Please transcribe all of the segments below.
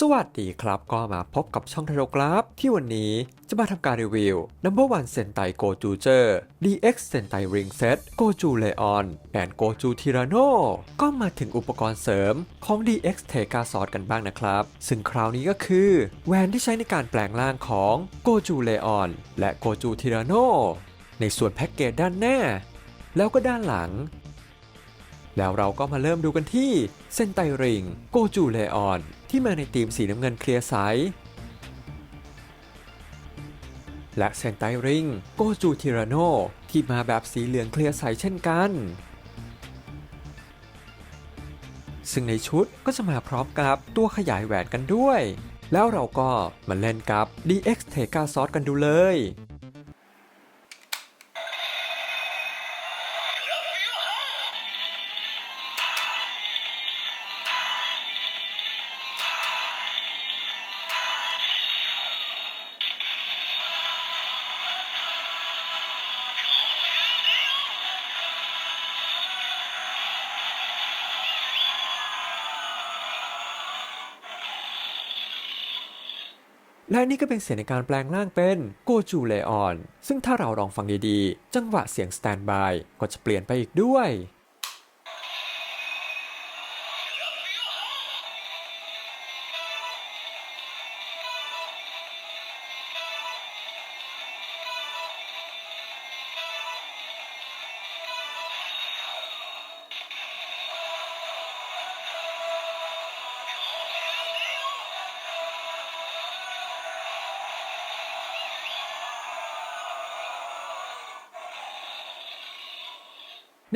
สวัสดีครับก็มาพบกับช่องทโรกราฟ ที่วันนี้จะมาทำการรีวิว Number One Sentai Goju j e r DX Sentai Ring Set Goju Leon and Goju Tirano ก็มาถึงอุปกรณ์เสริมของ DX t e g a s o r กันบ้างนะครับ ซึ่งคราวนี้ก็คือแหวนที่ใช้ในการแปลงร่างของ Goju Leon และ Goju Tirano ในส่วนแพ็กเกจด้านหน้า แล้วก็ด้านหลัง แล้วเราก็มาเริ่มดูกันที่เส้นไตริงโกจูเลออน ที่มาในธีมสีน้ำเงินเคลียร์ใส และเซนไตริง โกจูทิราโน ที่มาแบบสีเหลืองเคลียร์ใสเช่นกัน ซึ่งในชุดก็จะมาพร้อมกับตัวขยายแหวนกันด้วย แล้วเราก็มาเล่นกับ DX t e g a s o r กันดูเลย และนี่ก็เป็นเสียงในการแปลงร่างเป็นโกจูเลออน ซึ่งถ้าเราลองฟังดีๆ จังหวะเสียงสแตนบายก็จะเปลี่ยนไปอีกด้วย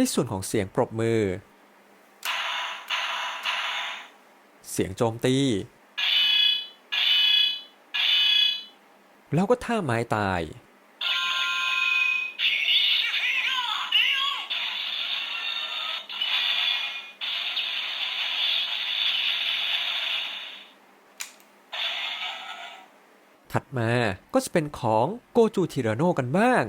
ในส่วนของเสียงปรบมือ เสียงโจมตี แล้วก็ท่าไม้ตาย ถัดมาก็จะเป็นของโกจูทิราโนกันบ้าง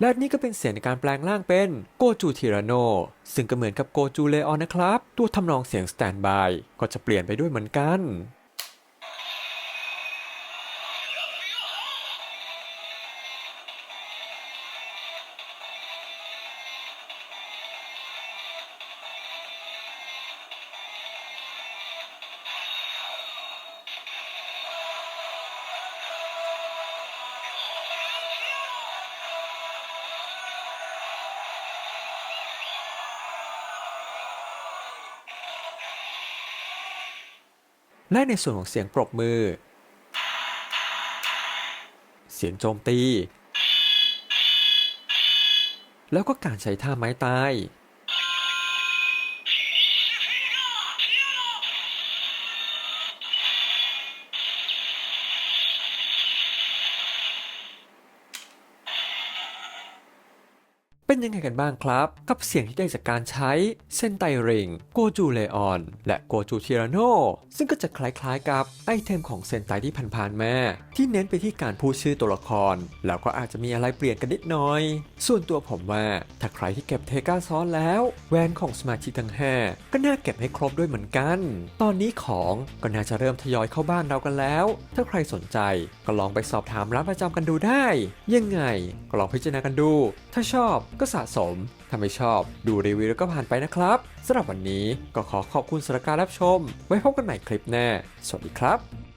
และนี่ก็เป็นเสียงในการแปลงร่างเป็นโกจูทิราโนซึ่งก็เหมือนกับโกจูเลออนนะครับ ตัวทำนองเสียงสแตนบายก็จะเปลี่ยนไปด้วยเหมือนกัน และในส่วนของเสียงปรบมือ เสียงโจมตี แล้วก็การใช้ท่าไม้ตาย เป็นยังไงกันบ้างครับ กับเสียงที่ได้จากการใช้เส้นไตริงโกจูเลออน และโกจูเทิราโนซึ่งก็จะคล้ายๆกับไอเทมของเซนไตที่ผ่านๆมาที่เน้นไปที่การพูดชื่อตัวละคร แล้วก็อาจจะมีอะไรเปลี่ยนกันนิดหน่อย ส่วนตัวผมว่า ถ้าใครที่เก็บเทก้าซ้อนแล้วแวนของสมาชิกทั้ง 5 ก็น่าเก็บให้ครบด้วยเหมือนกัน ตอนนี้ของก็น่าจะเริ่มทยอยเข้าบ้านเรากันแล้ว ถ้าใครสนใจก็ลองไปสอบถามร้านประจำกันดูได้ ยังไงก็ลองพิจารณากันดู ถ้าชอบก็สะสม ถ้าไม่ชอบดูรีวิวแล้วก็ผ่านไปนะครับสำหรับวันนี้ก็ขอขอบคุณสำหรับการรับชม ไว้พบกันใหม่คลิปหน้า สวัสดีครับ